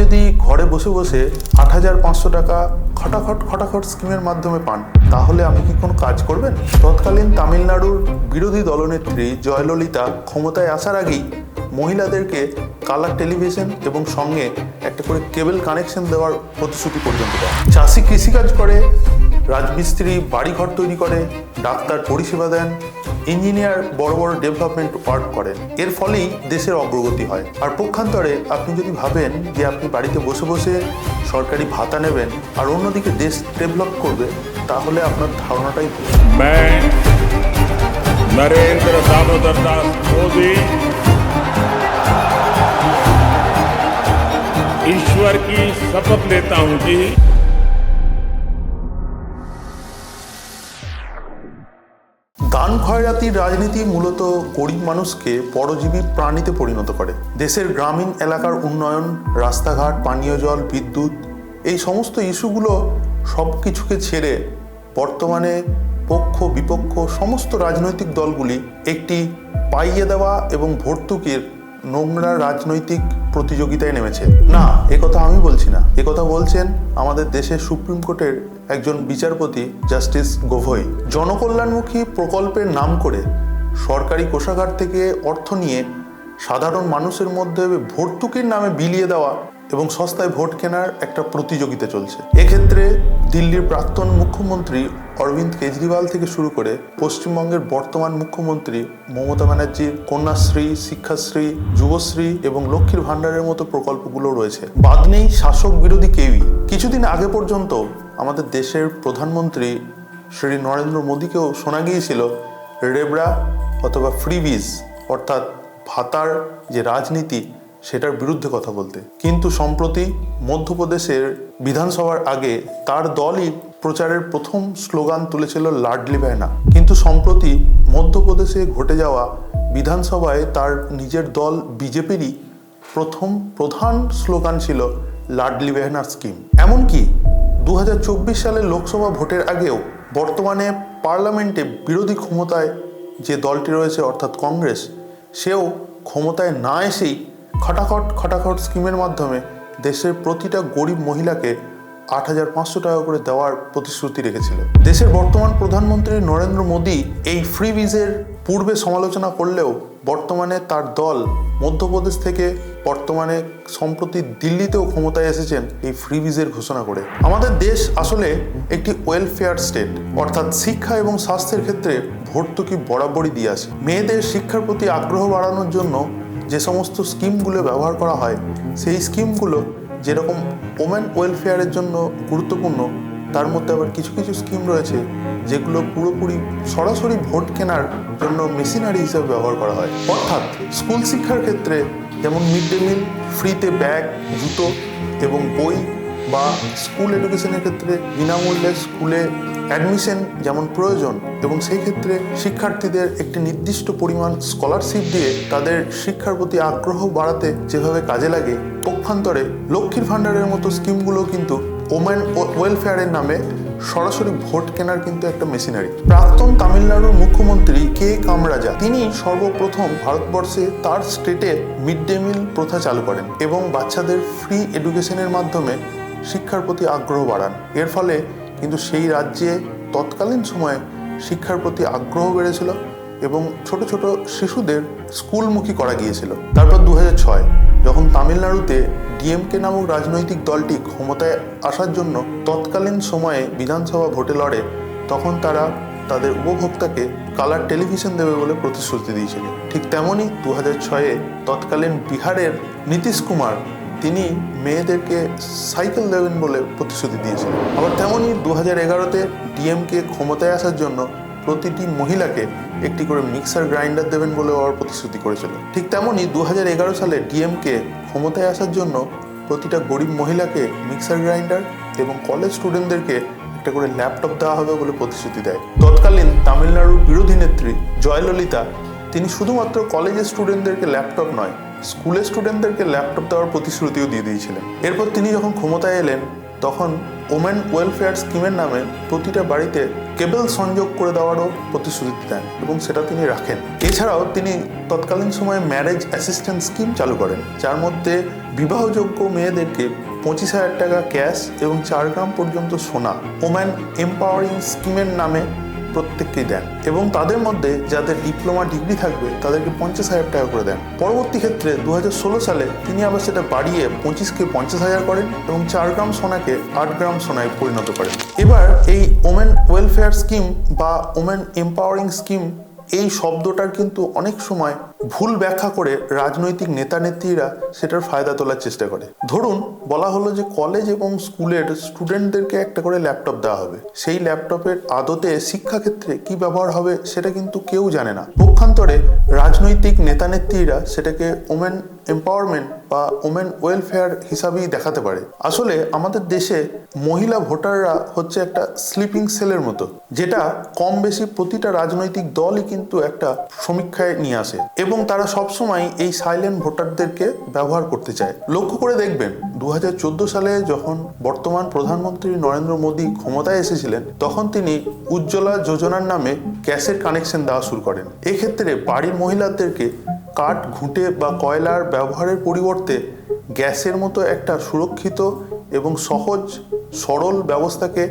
যদি ঘরে বসে বসে আট হাজার পাঁচশো টাকা খটাখট খটাখট স্কিমের মাধ্যমে পান, তাহলে আপনি কি কোনো কাজ করবেন? তৎকালীন তামিলনাড়ুর বিরোধী দলনেত্রী জয়ললিতা ক্ষমতায় আসার আগেই মহিলাদেরকে কালার টেলিভিশন এবং সঙ্গে একটা করে কেবল কানেকশন দেওয়ার প্রতিশ্রুতি পর্যন্ত দেয় চাষি কৃষিকাজ করে রাজমিস্ত্রি বাড়িঘর তৈরি করে ডাক্তার পরিষেবা দেন ইঞ্জিনিয়ার বড় বড় ডেভেলপমেন্ট ওয়ার্ক করেন এর ফলেই দেশের অগ্রগতি হয় আর পক্ষান্তরে আপনি যদি ভাবেন যে আপনি বাড়িতে বসে বসে সরকারি ভাতা নেবেন আর অন্যদিকে দেশ ডেভেলপ করবে তাহলে আপনার ধারণাটাই ভুল मैं नरेंद्र दामोदर दास मोदी ईश्वर की शपथ लेता हूं कि দান খয়রাতির রাজনীতি মূলত গরিব মানুষকে পরজীবী প্রাণীতে পরিণত করে। দেশের গ্রামীণ এলাকার উন্নয়ন, রাস্তাঘাট, পানীয় জল, বিদ্যুৎ, এই সমস্ত ইস্যুগুলো সব কিছুকে ছেড়ে বর্তমানে পক্ষ, বিপক্ষ, সমস্ত রাজনৈতিক দলগুলি একটি পাইয়ে দেওয়া এবং ভর্তুকির নোংরা রাজনৈতিক প্রতিযোগিতায় নেমেছে। না, এ কথা আমি বলছি না। এ কথা বলছেন আমাদের দেশের সুপ্রিম কোর্টের একজন বিচারপতি জাস্টিস গোভই। জনকল্যাণমুখী প্রকল্পের নাম করে সরকারি কোষাগার থেকে অর্থ নিয়ে সাধারণ মানুষের মধ্যে ভর্তুকির নামে বিলিয়ে দেওয়া এবং সস্তায় ভোট কেনার একটা প্রতিযোগিতা চলছে। এক্ষেত্রে দিল্লির প্রাক্তন মুখ্যমন্ত্রী অরবিন্দ কেজরিওয়াল থেকে শুরু করে পশ্চিমবঙ্গের বর্তমান মুখ্যমন্ত্রী মমতা ব্যানার্জির কন্যাশ্রী, শিক্ষাশ্রী, যুবশ্রী এবং লক্ষ্মীর ভাণ্ডারের মতো প্রকল্পগুলো রয়েছে। বাদ নেই শাসক বিরোধী কেউই। কিছুদিন আগে পর্যন্ত আমাদের দেশের প্রধানমন্ত্রী শ্রী নরেন্দ্র মোদীকেও শোনা গিয়েছিল রেবড়া অথবা ফ্রিবিজ, অর্থাৎ ভাতার যে রাজনীতি সেটার বিরুদ্ধে কথা বলতে। কিন্তু সম্প্রতি মধ্যপ্রদেশের বিধানসভার আগে তার দলই প্রচারের প্রথম স্লোগান তুলেছিল লাডলি বেহনা কিন্তু সম্প্রতি মধ্যপ্রদেশে ঘটে যাওয়া বিধানসভায় তার নিজের দল বিজেপিরই প্রথম প্রধান স্লোগান ছিল লাডলি বেহনা স্কিম। এমনকি দু সালের লোকসভা ভোটের আগেও বর্তমানে পার্লামেন্টে বিরোধী ক্ষমতায় যে দলটি রয়েছে, অর্থাৎ কংগ্রেস, সেও ক্ষমতায় না এসেই খটাখট খটাখট স্কিমের মাধ্যমে দেশের প্রতিটা গরিব মহিলাকে আট হাজার পাঁচশো টাকা করে দেওয়ার প্রতিশ্রুতি রেখেছিল। দেশের বর্তমান প্রধানমন্ত্রী নরেন্দ্র মোদী এই ফ্রি ভিজের পূর্বে সমালোচনা করলেও বর্তমানে তার দল মধ্যপ্রদেশ থেকে বর্তমানে সম্প্রতি দিল্লিতেও ক্ষমতায় এসেছেন এই ফ্রি ভিজের ঘোষণা করে। আমাদের দেশ আসলে একটি ওয়েলফেয়ার স্টেট অর্থাৎ শিক্ষা এবং স্বাস্থ্যের ক্ষেত্রে ভর্তুকি বরাবরই দিয়ে আসে। মেয়েদের শিক্ষার প্রতি আগ্রহ বাড়ানোর জন্য যে সমস্ত স্কিমগুলো ব্যবহার করা হয়, সেই স্কিমগুলো যেরকম ওমেন ওয়েলফেয়ারের জন্য গুরুত্বপূর্ণ, তার মধ্যে আবার কিছু কিছু স্কিম রয়েছে, যেগুলো পুরোপুরি সরাসরি ভোট কেনার জন্য মেশিনারি হিসেবে ব্যবহার করা হয়। অর্থাৎ স্কুল শিক্ষার ক্ষেত্রে যেমন মিড ডে মিল ফ্রিতে ব্যাগ, জুতো এবং বই বা স্কুল এডুকেশনের ক্ষেত্রে বিনামূল্যে স্কুলে অ্যাডমিশন যেমন প্রয়োজন এবং সেই ক্ষেত্রে শিক্ষার্থীদের একটি নির্দিষ্ট পরিমাণ স্কলারশিপ দিয়ে তাদের শিক্ষার প্রতি আগ্রহ বাড়াতে যেভাবে কাজে লাগে, পক্ষান্তরে লক্ষ্মীর ভাণ্ডারের মতো স্কিমগুলো কিন্তু ওমেন ওয়েলফেয়ারের নামে সরাসরি ভোট কেনার কিন্তু একটা মেশিনারি প্রাক্তন তামিলনাড়ুর মুখ্যমন্ত্রী কে কামরাজা, তিনি সর্বপ্রথম ভারতবর্ষে তার স্টেটে মিড ডে মিল প্রথা চালু করেন এবং বাচ্চাদের ফ্রি এডুকেশনের মাধ্যমে শিক্ষার প্রতি আগ্রহ বাড়ান। এর ফলে কিন্তু সেই রাজ্যে তৎকালীন সময়ে শিক্ষার প্রতি আগ্রহ বেড়েছিল এবং ছোট ছোট শিশুদের স্কুলমুখী করা গিয়েছিল। তারপর দু ছয়, যখন তামিলনাড়ুতে ডিএমকে নামক রাজনৈতিক দলটি ক্ষমতায় আসার জন্য তৎকালীন সময়ে বিধানসভা ভোটে লড়ে, তখন তারা তাদের উপভোক্তাকে কালার টেলিভিশন দেবে বলে প্রতিশ্রুতি দিয়েছিল। ঠিক তেমনই দু হাজার ছয়ে তৎকালীন বিহারের নীতিশ কুমার তিনি মেয়েদেরকে সাইকেল দেবেন বলে প্রতিশ্রুতি দিয়েছিলেন। আবার তেমনই দু হাজার এগারোতে ডিএমকে ক্ষমতায় আসার জন্য প্রতিটি মহিলাকে একটি করে মিক্সার গ্রাইন্ডার দেবেন বলে ওর প্রতিশ্রুতি করেছিল ঠিক তেমনই দু হাজার এগারো সালে ডিএমকে ক্ষমতায় আসার জন্য প্রতিটা গরিব মহিলাকে মিক্সার গ্রাইন্ডার এবং কলেজ স্টুডেন্টদেরকে একটা করে ল্যাপটপ দেওয়া হবে বলে প্রতিশ্রুতি দেয়। তৎকালীন তামিলনাড়ুর বিরোধী নেত্রী জয়ললিতা, তিনি শুধুমাত্র কলেজের স্টুডেন্টদেরকে ল্যাপটপ নয় স্কুলের স্টুডেন্টদেরকে ল্যাপটপ দেওয়ার প্রতিশ্রুতিও দিয়ে দিয়েছিলেন। এরপর তিনি যখন ক্ষমতায় এলেন, তখন ওমেন ওয়েলফেয়ার স্কিমের নামে প্রতিটা বাড়িতে কেবল সংযোগ করে দেওয়ারও প্রতিশ্রুতি দেন এবং সেটা তিনি রাখেন। এছাড়াও তিনি তৎকালীন সময়ে ম্যারেজ অ্যাসিস্ট্যান্ট স্কিম চালু করেন, যার মধ্যে বিবাহযোগ্য মেয়েদেরকে পঁচিশ হাজার টাকা ক্যাশ এবং চার গ্রাম পর্যন্ত সোনা ওম্যান এম্পাওয়ারিং স্কিমের নামে প্রত্যেককেই দেন এবং তাদের মধ্যে যাদের ডিপ্লোমা ডিগ্রি থাকবে, তাদেরকে পঞ্চাশ হাজার টাকা করে দেন। পরবর্তী ক্ষেত্রে দু হাজার ষোলো সালে তিনি আবার সেটা বাড়িয়ে পঁচিশকে পঞ্চাশ হাজার করেন এবং চার গ্রাম সোনাকে আট গ্রাম সোনায় পরিণত করেন। এবার এই ওমেন ওয়েলফেয়ার স্কিম বা ওমেন এম্পাওয়ারিং স্কিম এই শব্দটার কিন্তু অনেক সময় ভুল ব্যাখ্যা করে রাজনৈতিক নেতা নেত্রীরা সেটার ফায়দা তোলার চেষ্টা করে। ধরুন, বলা হলো যে কলেজ এবং স্কুলের স্টুডেন্টদেরকে একটা করে ল্যাপটপ দেওয়া হবে। সেই ল্যাপটপের আদতে শিক্ষাক্ষেত্রে কি ব্যবহার হবে সেটা কিন্তু কেউ জানে না। পক্ষান্তরে রাজনৈতিক নেতা নেত্রীরা সেটাকে ওমেন এম্পাওয়ারমেন্ট বা ওমেন ওয়েলফেয়ার হিসাবেই দেখাতে পারে। আসলে আমাদের দেশে মহিলা ভোটাররা হচ্ছে একটা স্লিপিং সেলের মতো, যেটা কম বেশি প্রতিটা রাজনৈতিক দলই কিন্তু একটা সমীক্ষায় নিয়ে আসে। তারা সবসময় এই সাইলেন্ট ভোটারদেরকে ব্যবহার করতে চায়। লক্ষ্য করে দেখবেন দু হাজার চোদ্দ সালে যখন বর্তমান প্রধানমন্ত্রী নরেন্দ্র মোদী ক্ষমতায় এসেছিলেন, তখন তিনি উজ্জ্বলা যোজনার নামে গ্যাসের কানেকশন দেওয়া শুরু করেন। এক্ষেত্রে বাড়ির মহিলাদেরকে কাঠ, ঘুঁটে বা কয়লার ব্যবহারের পরিবর্তে গ্যাসের মতো একটা সুরক্ষিত এবং সহজ, সরল ব্যবস্থাকে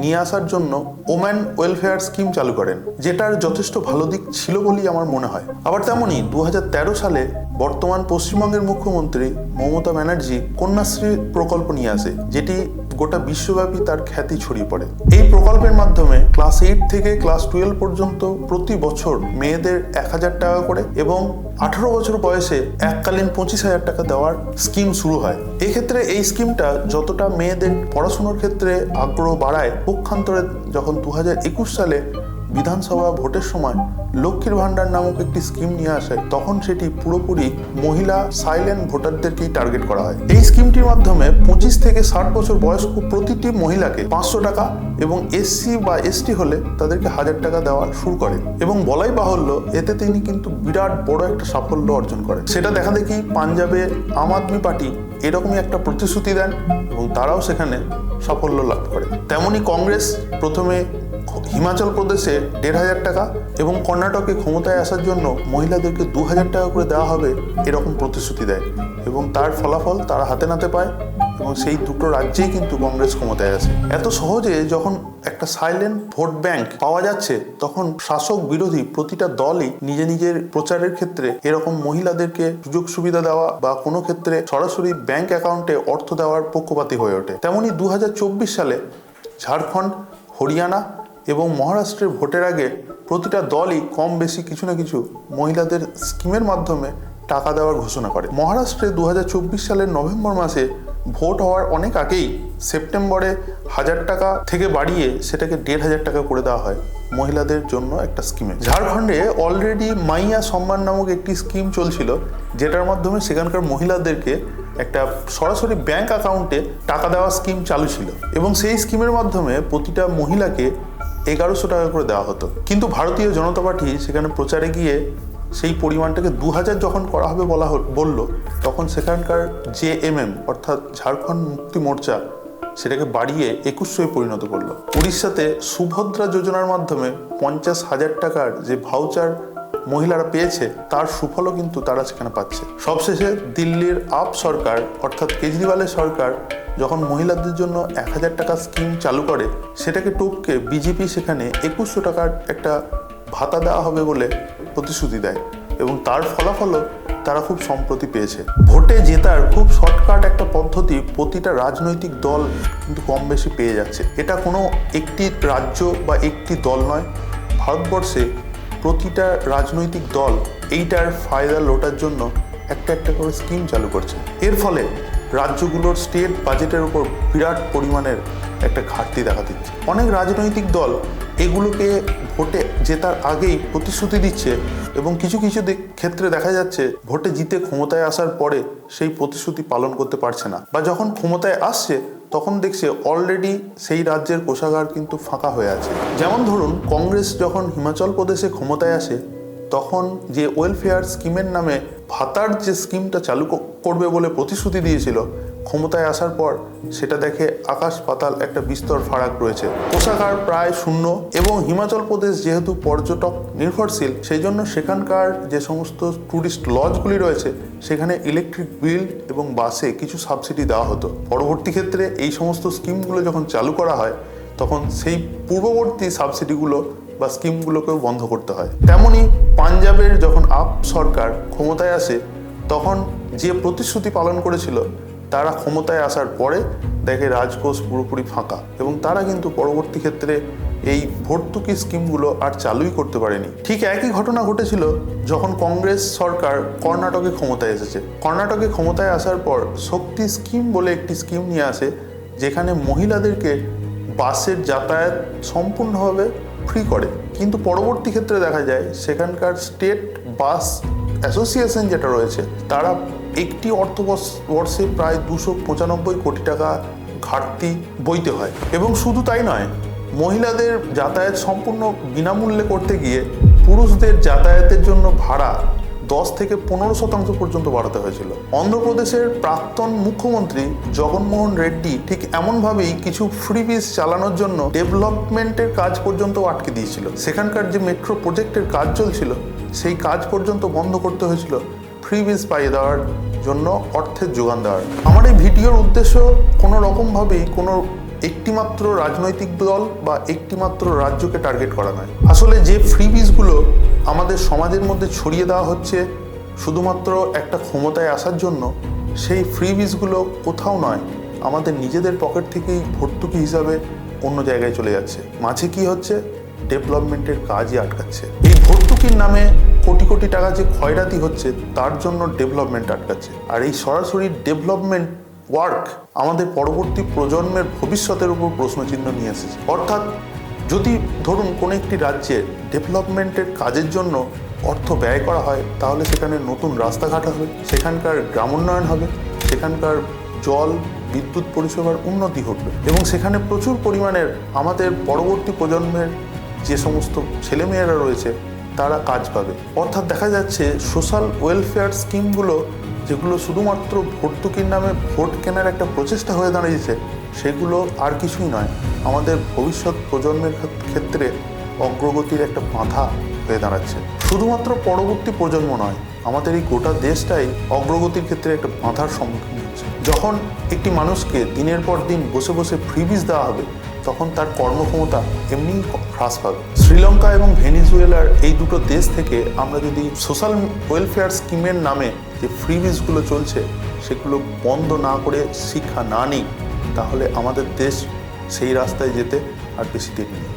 নিয়ে আসার জন্য ওম্যান ওয়েলফেয়ার স্কিম চালু করেন, যেটার যথেষ্ট ভালো দিক ছিল বলেই আমার মনে হয়। আবার তেমনই দু হাজার তেরো সালে বর্তমান পশ্চিমবঙ্গের মুখ্যমন্ত্রী মমতা ব্যানার্জি কন্যাশ্রী প্রকল্প নিয়ে আসে, যেটি গোটা বিশ্বব্যাপী তার খ্যাতি ছড়িয়ে পড়ে। এই প্রকল্পের মাধ্যমে ক্লাস এইট থেকে ক্লাস টুয়েলভ পর্যন্ত প্রতি বছর মেয়েদের এক হাজার টাকা করে এবং আঠারো বছর বয়সে এককালীন পঁচিশ হাজার টাকা দেওয়ার স্কিম শুরু হয়। এক্ষেত্রে এই স্কিমটা যতটা মেয়েদের পড়াশুনোর ক্ষেত্রে আগ্রহ বাড়ায়, পক্ষান্তরে যখন দু হাজার একুশ সালে বিধানসভা ভোটের সময় লক্ষ্মীর ভাণ্ডার নামক একটি স্কিম নিয়ে আসে, তখন সেটি পুরোপুরি মহিলা সাইলেন্ট ভোটারদেরকেই টার্গেট করা হয়। এই স্কিমটির মাধ্যমে পঁচিশ থেকে ষাট বছর বয়স্ক প্রতিটি মহিলাকে পাঁচশো টাকা এবং এসসি বা এসটি হলে তাদেরকে হাজার টাকা দেওয়া শুরু করে এবং বলাই বাহুল্য, এতে তিনি কিন্তু বিরাট বড় একটা সাফল্য অর্জন করেন। সেটা দেখা দেখি পাঞ্জাবে আম আদমি পার্টি এরকমই একটা প্রতিশ্রুতি দেন এবং তারাও সেখানে সাফল্য লাভ করে। তেমনি কংগ্রেস প্রথমে হিমাচল প্রদেশে দেড় হাজার টাকা এবং কর্ণাটকে ক্ষমতায় আসার জন্য মহিলাদেরকে দু হাজার টাকা করে দেওয়া হবে এরকম প্রতিশ্রুতি দেয় এবং তার ফলাফল তারা হাতে নাতে পায় এবং সেই দুটো রাজ্যেই কিন্তু কংগ্রেস ক্ষমতায় আসে। এত সহজে যখন একটা সাইলেন্ট ভোট ব্যাংক পাওয়া যাচ্ছে, তখন শাসক বিরোধী প্রতিটা দলই নিজে নিজের প্রচারের ক্ষেত্রে এরকম মহিলাদেরকে সুযোগ সুবিধা দেওয়া বা কোনো ক্ষেত্রে সরাসরি ব্যাংক অ্যাকাউন্টে অর্থ দেওয়ার পক্ষপাতী হয়ে ওঠে। তেমনি দু সালে ঝাড়খণ্ড, হরিয়ানা এবং মহারাষ্ট্রের ভোটের আগে প্রতিটা দলই কম বেশি কিছু না কিছু মহিলাদের স্কিমের মাধ্যমে টাকা দেওয়ার ঘোষণা করে। মহারাষ্ট্রে দু হাজার চব্বিশ সালের নভেম্বর মাসে ভোট হওয়ার অনেক আগেই সেপ্টেম্বরে হাজার টাকা থেকে বাড়িয়ে সেটাকে দেড় হাজার টাকা করে দেওয়া হয় মহিলাদের জন্য একটা স্কিমে। ঝাড়খণ্ডে অলরেডি মাইয়া সম্মান নামক একটি স্কিম চলছিল, যেটার মাধ্যমে সেখানকার মহিলাদেরকে একটা সরাসরি ব্যাংক অ্যাকাউন্টে টাকা দেওয়া স্কিম চালু ছিল। এবং সেই স্কিমের মাধ্যমে প্রতিটা মহিলাকে এগারোশো টাকা করে দেওয়া হতো। কিন্তু ভারতীয় জনতা পার্টি সেখানে প্রচারে গিয়ে সেই পরিমাণটাকে দু হাজার যখন করা হবে বলা বলল, তখন সেখানকার জে এম এম, অর্থাৎ ঝাড়খণ্ড মুক্তি মোর্চা, সেটাকে বাড়িয়ে একুশশোয় পরিণত করল। উড়িষ্যাতে সুভদ্রা যোজনার মাধ্যমে পঞ্চাশ হাজার টাকার যে ভাউচার মহিলারা পেয়েছে, তার সুফলও কিন্তু তারা সেখানে পাচ্ছে। সবশেষে দিল্লির আপ সরকার, অর্থাৎ কেজরিওয়ালের সরকার, যখন মহিলাদের জন্য এক হাজার টাকা স্কিম চালু করে, সেটাকে টপকে বিজেপি সেখানে একুশশো টাকার একটা ভাতা দেওয়া হবে বলে প্রতিশ্রুতি দেয় এবং তার ফলাফলও তারা খুব সম্প্রতি পেয়েছে। ভোটে জেতার খুব শর্টকাট একটা পদ্ধতি প্রতিটা রাজনৈতিক দল কিন্তু কম বেশি পেয়ে যাচ্ছে। এটা কোনো একটি রাজ্য বা একটি দল নয়, ভারতবর্ষে প্রতিটা রাজনৈতিক দল এইটার ফায়দা লোটার জন্য একটা একটা করে স্কিম চালু করছে। এর ফলে রাজ্যগুলোর স্টেট বাজেটের উপর বিরাট পরিমাণের একটা ঘাটতি দেখা দিচ্ছে। অনেক রাজনৈতিক দল এগুলোকে ভোটে জেতার আগেই প্রতিশ্রুতি দিচ্ছে এবং কিছু কিছু ক্ষেত্রে দেখা যাচ্ছে ভোটে জিতে ক্ষমতায় আসার পরে সেই প্রতিশ্রুতি পালন করতে পারছে না বা যখন ক্ষমতায় আসছে তখন দেখছে অলরেডি সেই রাজ্যের কোষাগার কিন্তু ফাঁকা হয়ে আছে। যেমন ধরুন, কংগ্রেস যখন হিমাচল প্রদেশে ক্ষমতায় আসে, তখন যে ওয়েলফেয়ার স্কিমের নামে ভাতার যে স্কিমটা চালু করবে বলে প্রতিশ্রুতি দিয়েছিল ক্ষমতায় আসার পর সেটা দেখে আকাশ পাতাল একটা বিস্তর ফারাক রয়েছে। কোষাগার প্রায় শূন্য এবং হিমাচল প্রদেশ যেহেতু পর্যটক নির্ভরশীল, সেই জন্য সেখানকার যে সমস্ত ট্যুরিস্ট লজগুলি রয়েছে, সেখানে ইলেকট্রিক বিল এবং বাসে কিছু সাবসিডি দেওয়া হতো। পরবর্তী ক্ষেত্রে এই সমস্ত স্কিমগুলো যখন চালু করা হয়, তখন সেই পূর্ববর্তী সাবসিডিগুলো বা স্কিমগুলোকেও বন্ধ করতে হয়। তেমনি পাঞ্জাবের যখন আপ সরকার ক্ষমতায় আসে, তখন যে প্রতিশ্রুতি পালন করেছিল তারা ক্ষমতায় আসার পরে দেখে রাজকোষ পুরোপুরি ফাঁকা এবং তারা কিন্তু পরবর্তী ক্ষেত্রে এই ভর্তুকি স্কিমগুলো আর চালুই করতে পারেনি। ঠিক একই ঘটনা ঘটেছিল যখন কংগ্রেস সরকার কর্ণাটকে ক্ষমতায় এসেছে। কর্ণাটকে ক্ষমতায় আসার পর শক্তি স্কিম বলে একটি স্কিম নিয়ে আসে, যেখানে মহিলাদেরকে বাসের যাতায়াত সম্পূর্ণভাবে ফ্রি করে। কিন্তু পরবর্তী ক্ষেত্রে দেখা যায় সেখানকার স্টেট বাস অ্যাসোসিয়েশন যেটা রয়েছে, তারা একটি অর্থবর্ষে প্রায় দুশো পঁচানব্বই কোটি টাকা ঘাটতি বইতে হয়। এবং শুধু তাই নয়, মহিলাদের যাতায়াত সম্পূর্ণ বিনামূল্যে করতে গিয়ে পুরুষদের যাতায়াতের জন্য ভাড়া দশ থেকে পনেরো শতাংশ পর্যন্ত বাড়াতে হয়েছিল। অন্ধ্রপ্রদেশের প্রাক্তন মুখ্যমন্ত্রী জগনমোহন রেড্ডি ঠিক এমনভাবেই কিছু ফ্রিবিজ চালানোর জন্য ডেভেলপমেন্টের কাজ পর্যন্ত আটকে দিয়েছিল। সেখানকার যে মেট্রো প্রজেক্টের কাজ চলছিল, সেই কাজ পর্যন্ত বন্ধ করতে হয়েছিল। ফ্রিবিজ পাইয়ে দেওয়ার জন্য অর্থের যোগান দেওয়ার। আমার এই ভিডিওর উদ্দেশ্য কোনো রকমভাবেই কোনো একটিমাত্র রাজনৈতিক দল বা একটিমাত্র রাজ্যকে টার্গেট করা নয়। আসলে যে ফ্রিবিজগুলো আমাদের সমাজের মধ্যে ছড়িয়ে দেওয়া হচ্ছে শুধুমাত্র একটা ক্ষমতায় আসার জন্য, সেই ফ্রিবিজগুলো কোথাও নয়, আমাদের নিজেদের পকেট থেকেই ভর্তুকি হিসাবে অন্য জায়গায় চলে যাচ্ছে। মাঝে কি হচ্ছে? ডেভেলপমেন্টের কাজই আটকাচ্ছে। এই ভর্তুকির নামে কোটি কোটি টাকা যে ক্ষয়রাতি হচ্ছে, তার জন্য ডেভেলপমেন্ট আটকাচ্ছে। আর এই সরাসরি ডেভেলপমেন্ট ওয়ার্ক আমাদের পরবর্তী প্রজন্মের ভবিষ্যতের উপর প্রশ্নচিহ্ন নিয়ে এসেছে। অর্থাৎ যদি ধরুন কোনো একটি রাজ্যে ডেভেলপমেন্টের কাজের জন্য অর্থ ব্যয় করা হয়, তাহলে সেখানে নতুন রাস্তাঘাট হবে, সেখানকার গ্রামোন্নয়ন হবে, সেখানকার জল, বিদ্যুৎ পরিষেবার উন্নতি ঘটবে এবং সেখানে প্রচুর পরিমাণের আমাদের পরবর্তী প্রজন্মের যে সমস্ত ছেলেমেয়েরা রয়েছে তারা কাজ পাবে। অর্থাৎ দেখা যাচ্ছে সোশ্যাল ওয়েলফেয়ার স্কিমগুলো যেগুলো শুধুমাত্র ভর্তুকির নামে ভোট কেনার একটা প্রচেষ্টা হয়ে দাঁড়িয়েছে, সেগুলো আর কিছুই নয়। আমাদের ভবিষ্যৎ প্রজন্মের ক্ষেত্রে অগ্রগতির একটা বাধা হয়ে দাঁড়াচ্ছে। শুধুমাত্র পরবর্তী প্রজন্ম নয়, আমাদের এই গোটা দেশটাই অগ্রগতির ক্ষেত্রে একটা বাধার সম্মুখীন হচ্ছে। যখন একটি মানুষকে দিনের পর দিন বসে বসে ফ্রিবিজ দেওয়া হবে তখন তার কর্মক্ষমতা এমনি হ্রাস পাবে। শ্রীলঙ্কা এবং ভেনিজুয়েলার এই দুটো দেশ থেকে আমরা যদি সোশ্যাল ওয়েলফেয়ার স্কিমের নামে যে ফ্রিবিজগুলো চলছে, সেগুলো বন্ধ না করে শিক্ষা না নিই, তাহলে আমাদের দেশ সেই রাস্তায় যেতে আর বেশি দেরি নেই।